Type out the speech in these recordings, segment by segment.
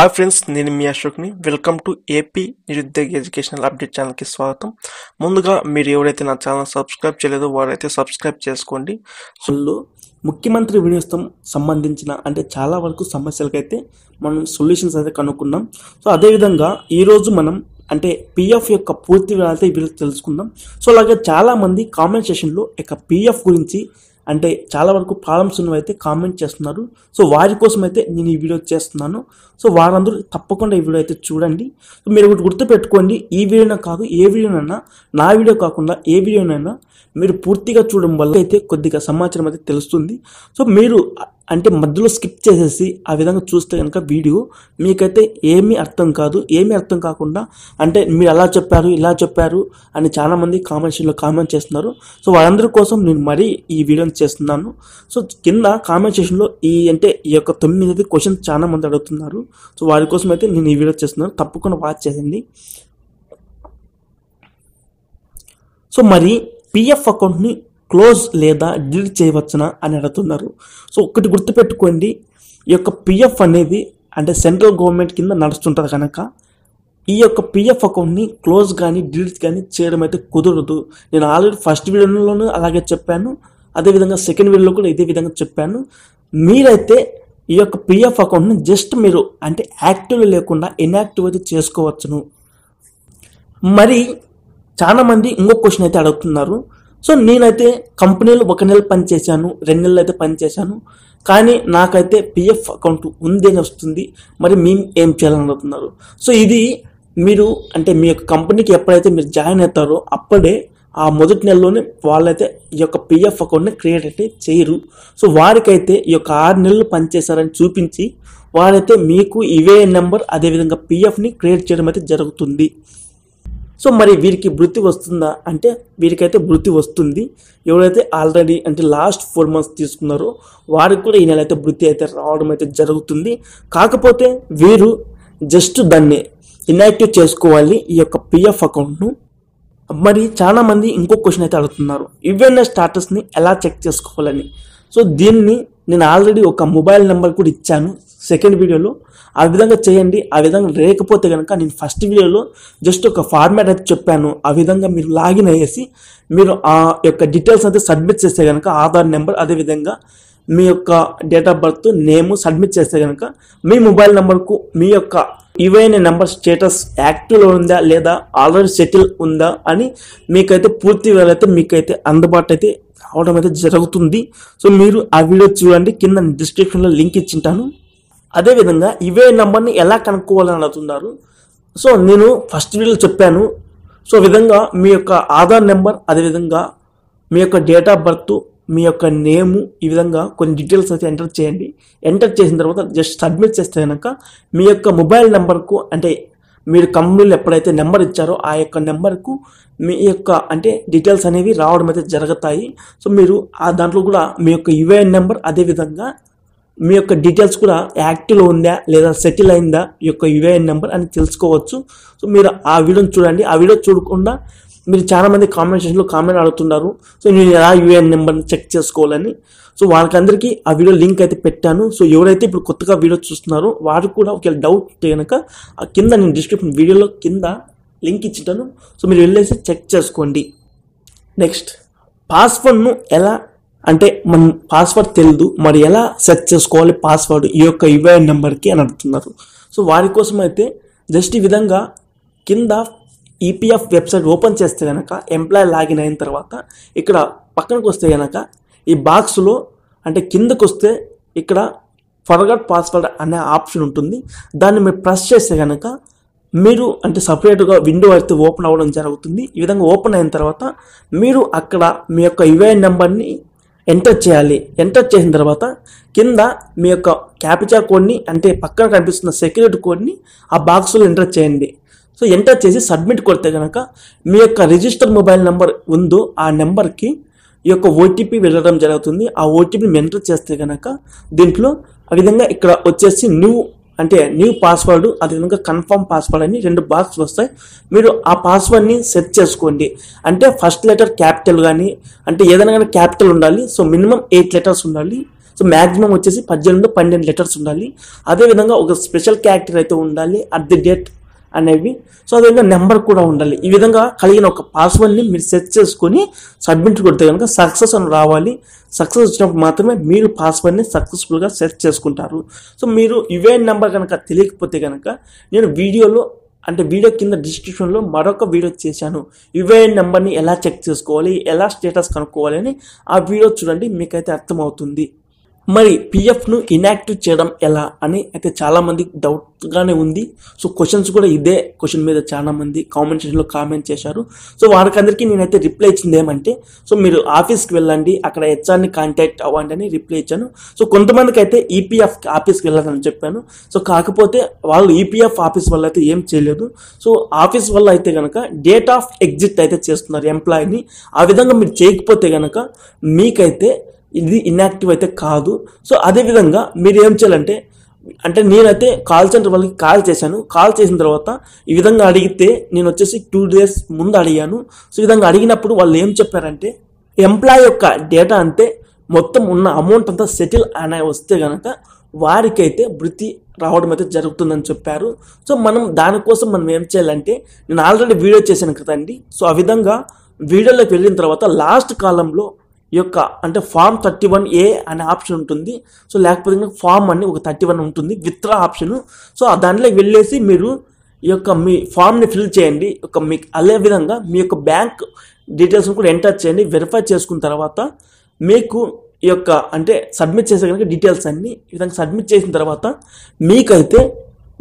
Hi friends నేను మీ అశోక్ని. వెల్కమ్ టు ఏపీ నిరుద్యోగ ఎడ్యుకేషనల్ అప్డేట్ ఛానల్కి స్వాగతం. ముందుగా మీరు ఎవరైతే నా ఛానల్ సబ్స్క్రైబ్ చేయలేదో వారైతే సబ్స్క్రైబ్ చేసుకోండి. లో ముఖ్యమంత్రి వినియోగం సంబంధించిన అంటే చాలా వరకు సమస్యలకైతే మనం సొల్యూషన్స్ అయితే కనుక్కున్నాం. సో అదేవిధంగా ఈరోజు మనం అంటే పిఎఫ్ యొక్క పూర్తి అయితే ఈ తెలుసుకుందాం. సో అలాగే చాలామంది కామెంట్ సెషన్లో యొక్క పిఎఫ్ గురించి అంటే చాలా వరకు ప్రాబ్లమ్స్ ఉన్నవైతే కామెంట్ చేస్తున్నారు. సో వారి కోసం అయితే నేను ఈ వీడియో చేస్తున్నాను. సో వారందరూ తప్పకుండా ఈ వీడియో అయితే చూడండి. సో మీరు ఒకటి గుర్తుపెట్టుకోండి ఈ వీడియోనే కాదు ఏ వీడియోనైనా నా వీడియో కాకుండా ఏ వీడియోనైనా మీరు పూర్తిగా చూడడం వల్ల అయితే కొద్దిగా సమాచారం అయితే తెలుస్తుంది. సో మీరు అంటే మధ్యలో స్కిప్ చేసేసి ఆ విధంగా చూస్తే కనుక వీడియో మీకైతే ఏమీ అర్థం కాదు ఏమీ అర్థం కాకుండా అంటే మీరు అలా చెప్పారు ఇలా చెప్పారు అని చాలామంది కామెంట్స్లో కామెంట్ చేస్తున్నారు. సో వాళ్ళందరి కోసం నేను మరీ ఈ వీడియోని చేస్తున్నాను. సో కింద కామెంట్ సెషన్లో ఈ అంటే ఈ యొక్క తొమ్మిది క్వశ్చన్స్ చాలామంది అడుగుతున్నారు. సో వారి కోసం అయితే నేను ఈ వీడియో చేస్తున్నాను. తప్పకుండా వాచ్ చేసింది సో మరి పిఎఫ్ అకౌంట్ని క్లోజ్ లేదా డిలీట్ చేయవచ్చునా అని అడుగుతున్నారు. సో ఒకటి గుర్తుపెట్టుకోండి ఈ యొక్క పిఎఫ్ అనేది అంటే సెంట్రల్ గవర్నమెంట్ కింద నడుస్తుంటుంది కనుక ఈ యొక్క పిఎఫ్ అకౌంట్ని క్లోజ్ కానీ డిలీట్ కానీ చేయడం అయితే కుదరదు. నేను ఆల్రెడీ ఫస్ట్ వీడియోలోనూ అలాగే చెప్పాను అదేవిధంగా సెకండ్ వీడియోలో కూడా ఇదే విధంగా చెప్పాను. మీరైతే ఈ యొక్క పిఎఫ్ అకౌంట్ని జస్ట్ మీరు అంటే యాక్టివ్ లేకుండా ఇన్యాక్టివ్ అయితే చేసుకోవచ్చును. మరి చాలామంది ఇంకో క్వశ్చన్ అయితే అడుగుతున్నారు. సో నేనైతే కంపెనీలో ఒక నెల పనిచేశాను రెండు నెలలు అయితే పనిచేశాను. కానీ నాకైతే పిఎఫ్ అకౌంట్ ఉంది అని వస్తుంది. మరి మేము ఏం చేయాలని అడుగుతున్నారు సో ఇది మీరు అంటే మీ యొక్క కంపెనీకి ఎప్పుడైతే మీరు జాయిన్ అవుతారో అప్పుడే ఆ మొదటి నెలలోనే వాళ్ళైతే ఈ యొక్క పిఎఫ్ అకౌంట్ని క్రియేట్ అయితే చేయరు. సో వారికైతే ఈ యొక్క ఆరు నెలలు పనిచేశారని చూపించి వారైతే మీకు ఇవే నెంబర్ అదేవిధంగా పిఎఫ్ని క్రియేట్ చేయడం అయితే జరుగుతుంది. సో మరి వీరికి వృత్తి వస్తుందా అంటే వీరికైతే వృత్తి వస్తుంది. ఎవరైతే ఆల్రెడీ అంటే లాస్ట్ ఫోర్ మంత్స్ తీసుకున్నారో వారికి కూడా ఈ నెల అయితే వృత్తి అయితే రావడం అయితే జరుగుతుంది. కాకపోతే వీరు జస్ట్ దాన్ని ఇన్యాక్టివ్ చేసుకోవాలి ఈ యొక్క పిఎఫ్ అకౌంట్ను మరి చాలా మంది ఇంకో క్వశ్చన్ అయితే అడుగుతున్నారు. ఈవెన్ స్టాటస్ని ఎలా చెక్ చేసుకోవాలని? సో దీన్ని నేను ఆల్రెడీ ఒక మొబైల్ నెంబర్ కూడా ఇచ్చాను. సెకండ్ వీడియోలో ఆ విధంగా చేయండి ఆ విధంగా లేకపోతే కనుక నేను ఫస్ట్ వీడియోలో జస్ట్ ఒక ఫార్మాట్ అయితే చెప్పాను. ఆ విధంగా మీరు లాగిన్ అయ్యేసి మీరు ఆ యొక్క డీటెయిల్స్ అయితే సబ్మిట్ చేస్తే కనుక ఆధార్ నెంబర్ అదేవిధంగా మీ యొక్క date of birth name submit చేస్తే కనుక మీ మొబైల్ నెంబర్కు మీ యొక్క ఈవైన నెంబర్ స్టేటస్ యాక్టివ్లో ఉందా లేదా ఆల్రెడీ సెటిల్ ఉందా అని మీకైతే పూర్తి వేలైతే మీకైతే అందుబాటు అయితే రావడం అయితే జరుగుతుంది. సో మీరు ఆ వీడియో చూడండి. కింద డిస్క్రిప్షన్లో లింక్ ఇచ్చింటాను అదేవిధంగా ఇవే నెంబర్ని ఎలా కనుక్కోవాలని అడుగుతున్నారు సో నేను ఫస్ట్ వీడియోలో చెప్పాను. సో విధంగా మీ యొక్క ఆధార్ నెంబర్ అదేవిధంగా మీ యొక్క డేట్ ఆఫ్ బర్త్ మీ యొక్క నేము ఈ విధంగా కొన్ని డీటెయిల్స్ అయితే ఎంటర్ చేయండి. ఎంటర్ చేసిన తర్వాత జస్ట్ సబ్మిట్ చేస్తే కనుక మీ యొక్క మొబైల్ నెంబర్కు అంటే మీరు కంపెనీలో ఎప్పుడైతే నెంబర్ ఇచ్చారో ఆ యొక్క నెంబర్కు మీ యొక్క అంటే డీటెయిల్స్ అనేవి రావడం అయితే జరుగుతాయి. సో మీరు ఆ దాంట్లో కూడా మీ యొక్క యుఏఎన్ నెంబర్ అదేవిధంగా మీ యొక్క డీటెయిల్స్ కూడా యాక్టివ్లో ఉందా లేదా సెటిల్ అయిందా ఈ యొక్క యుఏఎన్ నెంబర్ అని తెలుసుకోవచ్చు. సో మీరు ఆ వీడియోని చూడండి. ఆ వీడియో చూడకుండా మీరు చాలామంది కామెంట్ సెక్షన్లో కామెంట్ అడుగుతున్నారు. సో నేను ఎలా యూఏఎన్ నెంబర్ని చెక్ చేసుకోవాలని. సో వాళ్ళకందరికీ ఆ వీడియో లింక్ అయితే పెట్టాను. సో ఎవరైతే ఇప్పుడు కొత్తగా వీడియో చూస్తున్నారో వారికి కూడా ఒకవేళ డౌట్ కనుక ఆ కింద నేను డిస్క్రిప్షన్ వీడియోలో కింద లింక్ ఇచ్చింటాను సో మీరు వెళ్ళేసి చెక్ చేసుకోండి. నెక్స్ట్ పాస్వర్డ్ను ఎలా అంటే మనం పాస్వర్డ్ తెలియదు మరి ఎలా సెట్ చేసుకోవాలి పాస్వర్డ్ ఈ యొక్క యుఐఎన్ నెంబర్కి అని అడుగుతున్నారు. సో వారి కోసం అయితే జస్ట్ ఈ విధంగా కింద ఈపీఎఫ్ వెబ్సైట్ ఓపెన్ చేస్తే కనుక ఎంప్లాయ్ లాగిన్ అయిన తర్వాత ఇక్కడ పక్కనకు వస్తే కనుక ఈ బాక్స్లో అంటే కిందకు వస్తే ఇక్కడ ఫర్గట్ పాస్వర్డ్ అనే ఆప్షన్ ఉంటుంది. దాన్ని మీరు ప్రెస్ చేస్తే కనుక మీరు అంటే సపరేట్గా విండో అయితే ఓపెన్ అవ్వడం జరుగుతుంది. ఈ విధంగా ఓపెన్ అయిన తర్వాత మీరు అక్కడ మీ యొక్క యుఐఎన్ నెంబర్ని ఎంటర్ చేయాలి. ఎంటర్ చేసిన తర్వాత కింద మీ యొక్క క్యాపిచా కోడ్ని అంటే పక్కన కనిపిస్తున్న సెక్యూరిటీ కోడ్ని ఆ బాక్స్లో ఎంటర్ చేయండి. సో ఎంటర్ చేసి సబ్మిట్ కొడితే కనుక మీ యొక్క రిజిస్టర్ మొబైల్ నెంబర్ ఉందో ఆ నెంబర్కి ఈ యొక్క ఓటీపీ వెళ్ళడం జరుగుతుంది. ఆ ఓటీపీని ఎంటర్ చేస్తే కనుక దీంట్లో ఆ విధంగా ఇక్కడ వచ్చేసి న్యూ అంటే న్యూ పాస్వర్డ్ అదేవిధంగా కన్ఫర్మ్ పాస్వర్డ్ అని రెండు బాక్స్ వస్తాయి. మీరు ఆ పాస్వర్డ్ని సెట్ చేసుకోండి. అంటే ఫస్ట్ లెటర్ క్యాపిటల్ కానీ అంటే ఏదైనా కానీ క్యాపిటల్ ఉండాలి. సో మినిమం ఎయిట్ లెటర్స్ ఉండాలి. సో మ్యాక్సిమం వచ్చేసి పద్దెనిమిది పన్నెండు లెటర్స్ ఉండాలి. అదేవిధంగా ఒక స్పెషల్ క్యారెక్టర్ అయితే ఉండాలి. అట్ ది డేట్ అనేవి. సో అదేవిధంగా నెంబర్ కూడా ఉండాలి. ఈ విధంగా కలిగిన ఒక పాస్వర్డ్ని మీరు సెట్ చేసుకొని సబ్మిట్ కొడితే కనుక సక్సెస్ అని రావాలి. సక్సెస్ వచ్చినప్పుడు మాత్రమే మీరు పాస్వర్డ్ని సక్సెస్ఫుల్గా సెట్ చేసుకుంటారు. సో మీరు ఇవే నెంబర్ కనుక తెలియకపోతే కనుక నేను వీడియోలో అంటే వీడియో కింద డిస్క్రిప్షన్లో మరొక వీడియో చేశాను. యుఏఎన్ నెంబర్ని ఎలా చెక్ చేసుకోవాలి? ఎలా స్టేటస్ కనుక్కోవాలి అని ఆ వీడియో చూడండి. మీకైతే అర్థమవుతుంది. మరి పిఎఫ్ను ఇనాక్టివ్ చేయడం ఎలా అని అయితే చాలామంది డౌట్గానే ఉంది. సో క్వశ్చన్స్ కూడా ఇదే క్వశ్చన్ మీద చాలామంది కామెంట్ సెక్షన్లో కామెంట్ చేశారు. సో వారికందరికీ నేనైతే రిప్లై ఇచ్చింది ఏమంటే సో మీరు ఆఫీస్కి వెళ్ళండి అక్కడ హెచ్ఆర్ని కాంటాక్ట్ అవ్వండి అని రిప్లై ఇచ్చాను. సో కొంతమందికి అయితే ఈపీఎఫ్ ఆఫీస్కి వెళ్ళాలని చెప్పాను. సో కాకపోతే వాళ్ళు ఈపీఎఫ్ ఆఫీస్ వల్ల అయితే ఏం చేయలేదు. సో ఆఫీస్ వల్ల అయితే కనుక డేట్ ఆఫ్ ఎగ్జిట్ అయితే చేస్తున్నారు ఎంప్లాయీని ఆ విధంగా మీరు చేయకపోతే కనుక మీకైతే ఇది ఇన్యాక్టివ్ అయితే కాదు. సో అదేవిధంగా మీరు ఏం చేయాలంటే అంటే నేనైతే కాల్ సెంటర్ వాళ్ళకి కాల్ చేశాను. కాల్ చేసిన తర్వాత ఈ విధంగా అడిగితే నేను వచ్చేసి టూ డేస్ ముందు అడిగాను. సో ఈ విధంగా అడిగినప్పుడు వాళ్ళు ఏం చెప్పారంటే ఎంప్లాయ్ యొక్క డేటా అంతే మొత్తం ఉన్న అమౌంట్ అంతా సెటిల్ అనే వస్తే కనుక వారికైతే వృత్తి రావడం అయితే జరుగుతుందని చెప్పారు. సో మనం దానికోసం మనం ఏం చేయాలంటే నేను ఆల్రెడీ వీడియో చేశాను కదండి. సో ఆ విధంగా వీడియోలోకి వెళ్ళిన తర్వాత లాస్ట్ కాలంలో యొక్క అంటే ఫామ్ థర్టీ వన్ ఏ అనే ఆప్షన్ ఉంటుంది. సో లేకపోతే ఫామ్ అని ఒక థర్టీ వన్ ఉంటుంది విత్డ్రా ఆప్షన్ సో దాంట్లో వెళ్ళేసి మీరు ఈ యొక్క మీ ఫామ్ని ఫిల్ చేయండి. ఒక మీ అదే విధంగా మీ యొక్క బ్యాంక్ డీటెయిల్స్ని కూడా ఎంటర్ చేయండి. వెరిఫై చేసుకున్న తర్వాత మీకు ఈ యొక్క అంటే సబ్మిట్ చేసే కనుక డీటెయిల్స్ అన్ని ఈ విధంగా సబ్మిట్ చేసిన తర్వాత మీకైతే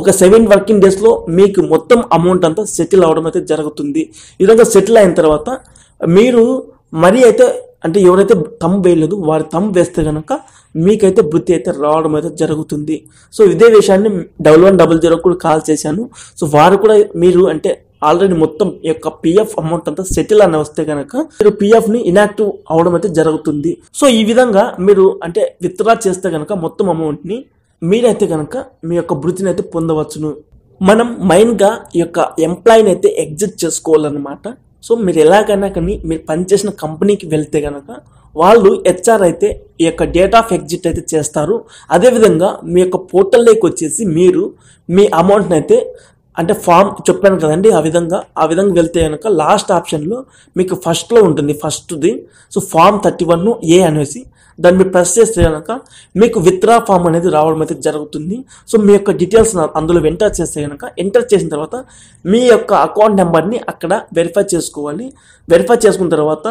ఒక సెవెన్ వర్కింగ్ డేస్లో మీకు మొత్తం అమౌంట్ అంతా సెటిల్ అవడం అయితే జరుగుతుంది. ఈ విధంగా సెటిల్ అయిన తర్వాత మీరు మరీ అయితే అంటే ఎవరైతే తమ్ వేయలేదు వారి తమ్ వేస్తే కనుక మీకైతే బుద్ధి అయితే రావడం అయితే జరుగుతుంది. సో ఇదే విషయాన్ని డబల్ వన్ డబల్ జీరో కూడా కాల్ చేశాను. సో వారు కూడా మీరు అంటే ఆల్రెడీ మొత్తం ఈ యొక్క పిఎఫ్ అమౌంట్ అంతా సెటిల్ అని వస్తే కనుక మీరు పిఎఫ్ని ఇనాక్టివ్ అవడం అయితే జరుగుతుంది. సో ఈ విధంగా మీరు అంటే విత్డ్రా చేస్తే కనుక మొత్తం అమౌంట్ని మీరైతే కనుక మీ యొక్క వృత్తిని అయితే పొందవచ్చును. మనం మైన్గా ఈ యొక్క ఎంప్లాయీని అయితే ఎగ్జిట్ చేసుకోవాలన్నమాట. సో మీరు ఎలాగైనా కానీ మీరు పనిచేసిన కంపెనీకి వెళ్తే కనుక వాళ్ళు హెచ్ఆర్ అయితే ఈ యొక్క డేట్ ఆఫ్ ఎగ్జిట్ అయితే చేస్తారు. అదేవిధంగా మీ యొక్క పోర్టల్లోకి వచ్చేసి మీరు మీ అమౌంట్ని అయితే అంటే ఫామ్ చెప్పాను కదండి ఆ విధంగా ఆ విధంగా వెళ్తే కనుక లాస్ట్ ఆప్షన్లో మీకు ఫస్ట్లో ఉంటుంది ఫస్ట్ది so form thirty one A అనేసి దాన్ని మీరు ప్రెస్ చేస్తే కనుక మీకు విత్డ్రా ఫామ్ అనేది రావడం అయితే జరుగుతుంది. సో మీ యొక్క డీటెయిల్స్ అందులో ఎంటర్ చేస్తే కనుక ఎంటర్ చేసిన తర్వాత మీ యొక్క అకౌంట్ నెంబర్ని అక్కడ వెరిఫై చేసుకోవాలి. వెరిఫై చేసుకున్న తర్వాత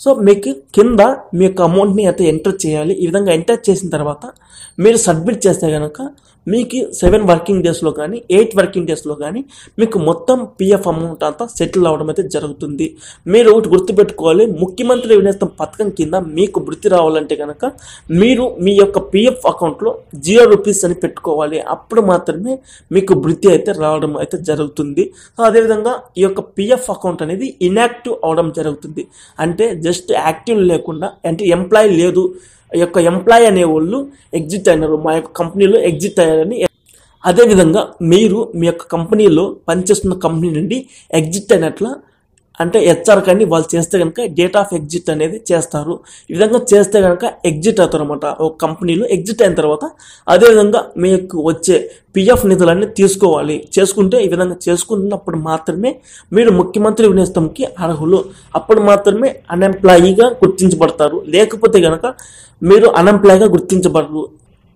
సో మీకు కింద మీ యొక్క అమౌంట్ని అయితే ఎంటర్ చేయాలి. ఈ విధంగా ఎంటర్ చేసిన తర్వాత మీరు సబ్మిట్ చేస్తే కనుక మీకు సెవెన్ వర్కింగ్ డేస్లో కానీ ఎయిట్ వర్కింగ్ డేస్లో కానీ మీకు మొత్తం పిఎఫ్ అమౌంట్ అంతా సెటిల్ అవ్వడం అయితే జరుగుతుంది. మీరు ఒకటి గుర్తుపెట్టుకోవాలి ముఖ్యమంత్రి వినేస్తం పథకం కింద మీకు వృత్తి రావాలంటే కనుక మీరు మీ యొక్క పిఎఫ్ అకౌంట్లో జీరో రూపీస్ అని పెట్టుకోవాలి. అప్పుడు మాత్రమే మీకు వృత్తి అయితే రావడం అయితే జరుగుతుంది. సో అదేవిధంగా ఈ యొక్క పిఎఫ్ అకౌంట్ అనేది ఇన్యాక్టివ్ అవడం జరుగుతుంది. అంటే జస్ట్ యాక్టివ్ లేకుండా అంటే ఎంప్లాయీ లేదు. యొక్క ఎంప్లాయ్ అనే వాళ్ళు ఎగ్జిట్ అయినారు. మా యొక్క కంపెనీలో ఎగ్జిట్ అయ్యారని అదేవిధంగా మీరు మీ యొక్క కంపెనీలో పనిచేస్తున్న కంపెనీ నుండి ఎగ్జిట్ అయినట్ల అంటే హెచ్ఆర్ కానీ వాళ్ళు చేస్తే కనుక డేట్ ఆఫ్ ఎగ్జిట్ అనేది చేస్తారు. ఈ విధంగా చేస్తే కనుక ఎగ్జిట్ అవుతారు అనమాట ఒక కంపెనీలో ఎగ్జిట్ అయిన తర్వాత అదేవిధంగా మీకు వచ్చే పిఎఫ్ నిధులన్నీ తీసుకోవాలి. చేసుకుంటే ఈ విధంగా చేసుకున్నప్పుడు మాత్రమే మీరు ముఖ్యమంత్రి వినేస్తంకి అర్హులు. అప్పుడు మాత్రమే అన్ఎంప్లాయీగా గుర్తించబడతారు. లేకపోతే కనుక మీరు అన్ఎంప్లాయ్గా గుర్తించబడరు.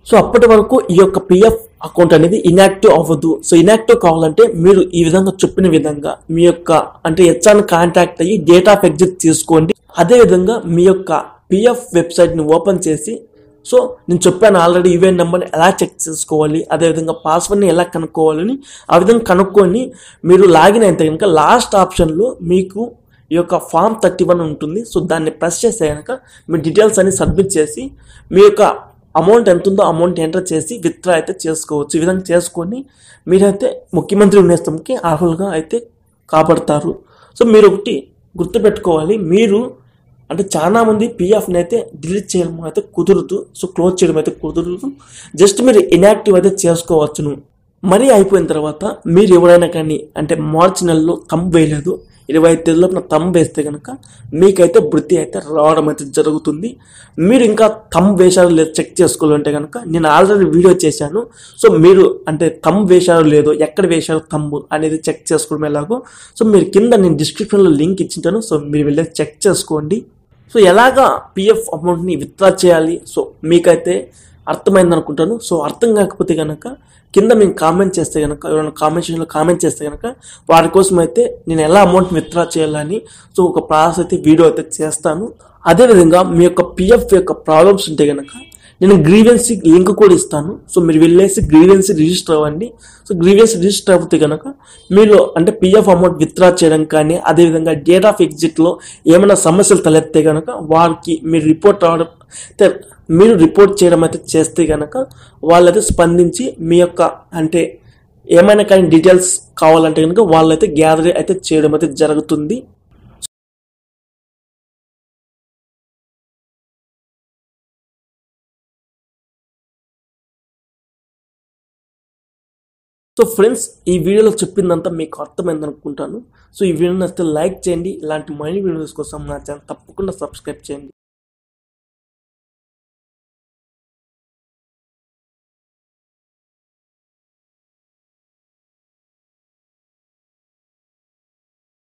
సో అప్పటి వరకు ఈ యొక్క పిఎఫ్ అకౌంట్ అనేది ఇన్యాక్టివ్ అవ్వదు. సో ఇన్యాక్టివ్ కావాలంటే మీరు ఈ విధంగా చెప్పిన విధంగా మీ యొక్క అంటే హెచ్ఆర్ కాంటాక్ట్ అయ్యి డేట్ ఆఫ్ ఎగ్జిట్ తీసుకోండి. అదే విధంగా మీ యొక్క పిఎఫ్ వెబ్సైట్ని ఓపెన్ చేసి సో నేను చెప్పాను ఆల్రెడీ ఈవెన్ నెంబర్ని ఎలా చెక్ చేసుకోవాలి అదేవిధంగా పాస్వర్డ్ని ఎలా కనుక్కోవాలని ఆ విధంగా కనుక్కొని మీరు లాగిన్ అయితే కనుక లాస్ట్ ఆప్షన్లో మీకు ఈ యొక్క ఫామ్ థర్టీ వన్ ఉంటుంది. సో దాన్ని ప్రెస్ చేస్తే కనుక మీ డీటెయిల్స్ అన్ని సబ్మిట్ చేసి మీ యొక్క అమౌంట్ ఎంత ఉందో అమౌంట్ ఎంటర్ చేసి విత్డ్రా అయితే చేసుకోవచ్చు. ఈ విధంగా చేసుకొని మీరైతే ముఖ్యమంత్రి నేస్తంకి అర్హులుగా అయితే కాపాడతారు సో మీరు ఒకటి గుర్తుపెట్టుకోవాలి. మీరు అంటే చాలా మంది పిఎఫ్ని అయితే డిలీట్ చేయడం అయితే కుదరదు. సో క్లోజ్ చేయడం అయితే కుదరదు. జస్ట్ మీరు ఇన్యాక్టివ్ అయితే చేసుకోవచ్చును. మరీ అయిపోయిన తర్వాత మీరు ఎవరైనా కానీ అంటే మార్చి నెలలో కంప్ వేయలేదు. ఇరవై ఐదు తేదీలోపు నా తమ్ వేస్తే కనుక మీకైతే వృత్తి అయితే రావడం అయితే జరుగుతుంది. మీరు ఇంకా తమ్ వేషాలు లేదు చెక్ చేసుకోవాలంటే కనుక నేను ఆల్రెడీ వీడియో చేశాను. సో మీరు అంటే తమ్ వేషాలు లేదో ఎక్కడ వేషాలు తమ్ము అనేది చెక్ చేసుకోవడం ఎలాగో సో మీరు కింద నేను డిస్క్రిప్షన్లో లింక్ ఇచ్చింటాను. సో మీరు వెళ్ళి చెక్ చేసుకోండి. సో ఎలాగా పిఎఫ్ అమౌంట్ని విత్డ్రా చేయాలి? సో మీకైతే అర్థమైంది అనుకుంటాను సో అర్థం కాకపోతే కనుక కింద మేము కామెంట్ చేస్తే కనుక ఎవరైనా కామెంట్ సెక్షన్లో కామెంట్ చేస్తే కనుక వారి కోసం అయితే నేను ఎలా అమౌంట్ విత్డ్రా చేయాలని సో ఒక ప్రాసెస్ అయితే వీడియో అయితే చేస్తాను. అదేవిధంగా మీ యొక్క పిఎఫ్ యొక్క ప్రాబ్లమ్స్ ఉంటే కనుక నేను గ్రీవెన్సీ లింక్ కూడా ఇస్తాను. సో మీరు వెళ్ళేసి గ్రీవెన్సీ రిజిస్టర్ అవ్వండి. సో గ్రీవెన్సీ రిజిస్టర్ అవుతే కనుక మీరు అంటే పిఎఫ్ అమౌంట్ విత్డ్రా చేయడం కానీ అదేవిధంగా డేట్ ఆఫ్ ఎగ్జిట్లో ఏమైనా సమస్యలు తలెత్తే కనుక వారికి మీరు రిపోర్ట్ రావడం మీరు రిపోర్ట్ చేయడం అయితే చేస్తే కనుక వాళ్ళైతే స్పందించి మీ యొక్క అంటే ఏమైనా కానీ డీటెయిల్స్ కావాలంటే కనుక వాళ్ళైతే గ్యాదర్ అయితే చేయడం అయితే జరుగుతుంది. సో ఫ్రెండ్స్ ఈ వీడియోలో చెప్పిందంతా మీకు అర్థమైంది అనుకుంటాను. సో ఈ వీడియో నచ్చితే లైక్ చేయండి. ఇలాంటి మనీ వీడియోస్ కోసం నా ఛానల్ తప్పకుండా సబ్స్క్రైబ్ చేయండి.